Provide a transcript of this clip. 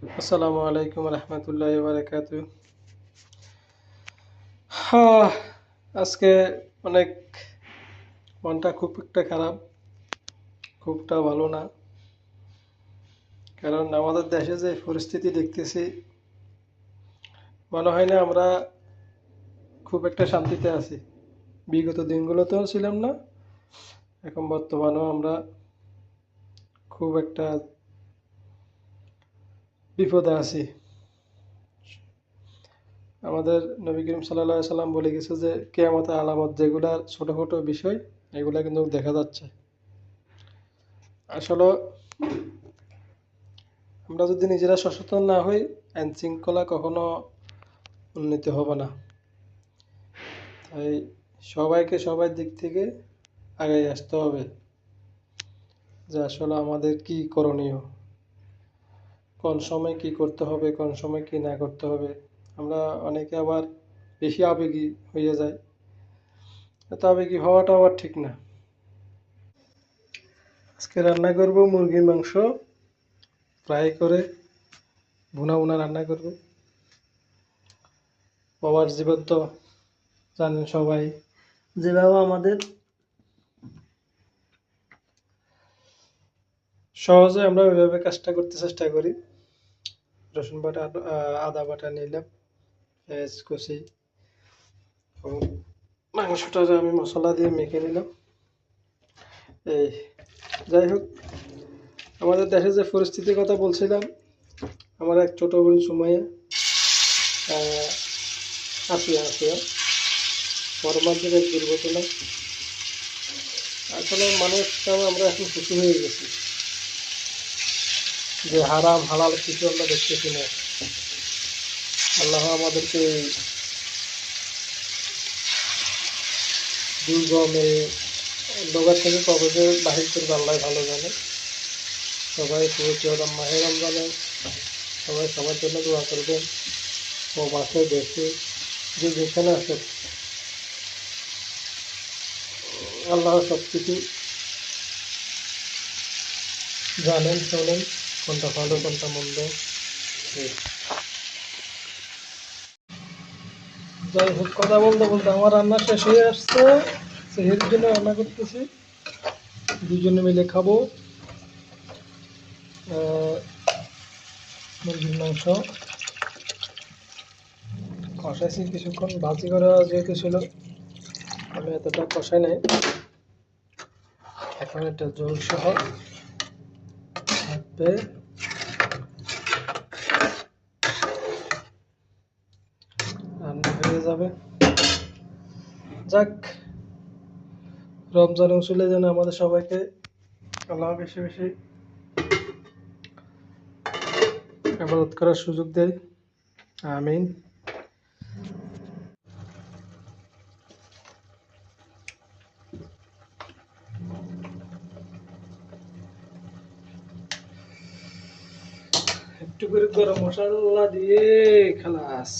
আসসালামু আলাইকুম রহমতুল্লাহ বারকাত আজকে অনেক মনটা খুব একটা খারাপ, খুবটা ভালো না। কারণ আমাদের দেশে যে পরিস্থিতি দেখতেছি, মনে হয় না আমরা খুব একটা শান্তিতে আছি। বিগত দিনগুলোতেও ছিলাম না, এখন বর্তমানেও আমরা খুব একটা বিপদে আছি। আমাদের নবী করিম সাল্লাহ সাল্লাম বলে গেছে যে, কেয়ামতের আলামত যেগুলা ছোটোখাটো বিষয়, এগুলা কিন্তু দেখা যাচ্ছে। আসলে আমরা যদি নিজেরা সচেতন না হই আইন শৃঙ্খলা কখনো উন্নতি হবে না। তাই সবাইকে সবার দিক থেকে আগে আসতে হবে যে, আসলে আমাদের কি করণীয়? কোন সময় কি করতে হবে, কোন সময় কি না করতে হবে। আমরা অনেকে আবার বেশি আবেগী হয়ে যায় এত আবেগী হওয়াটা আবার ঠিক না। আজকে রান্না করব মুরগির মাংস। ফ্রাই করে ভুনা ভুনা রান্না করব। বাবার জীবন তো জানেন সবাই যেভাবে আমাদের সহজে আমরা ওইভাবে কাজটা করতে চেষ্টা করি। রসুন বাটা আদা বাটা নিলাম পেঁয়াজ এবং মাংসটা আমি মশলা দিয়ে মেখে নিলাম এই যাই হোক আমাদের দেশে যে পরিস্থিতির কথা বলছিলাম আমার এক ছোট বোন সুমাইয়া আহ, আসিয়া আসিয়া মর্মান্তিক এক দুর্ঘটনা। আসলে মানুষ আমরা এখন খুশি হয়ে গেছি। যে হারাম, হালাল কিছু আমরা দেখতেছি না। আল্লাহ আমাদেরকে দুর্গম লোকের থেকে কবজে বাহির করবে, আল্লাহ ভালো জানে। সবাই পবিত্র মাহে রমজানে। সবাই সবার জন্য দোয়া করবেন। ও মাসে দেশে যে যেখানে আছে। আল্লাহ সব কিছু জানেন, শোনেন। কোনটা ভালো, কোনটা মন্দ? যাই হোক, কথা বলতে বলতে আমার রান্না শেষ হয়ে আসছে। সেহের জন্য রান্না করতেছি। দুজনে মিলে খাব। মুরগির মাংস। কষাইছি কিছুক্ষণ ভাজি করা যেহেতু ছিল, আমি এতটা কষাই নাই। এখন একটা জল সহ থাকবে। রান্না হয়ে যাবে। যাক, রমজান উসুলে যেন আমাদের সবাইকে আল্লাহ বেশি বেশি আবাদত করার সুযোগ দেয়। আমিন। একটু করে গরম মশলা দিয়ে খালাস।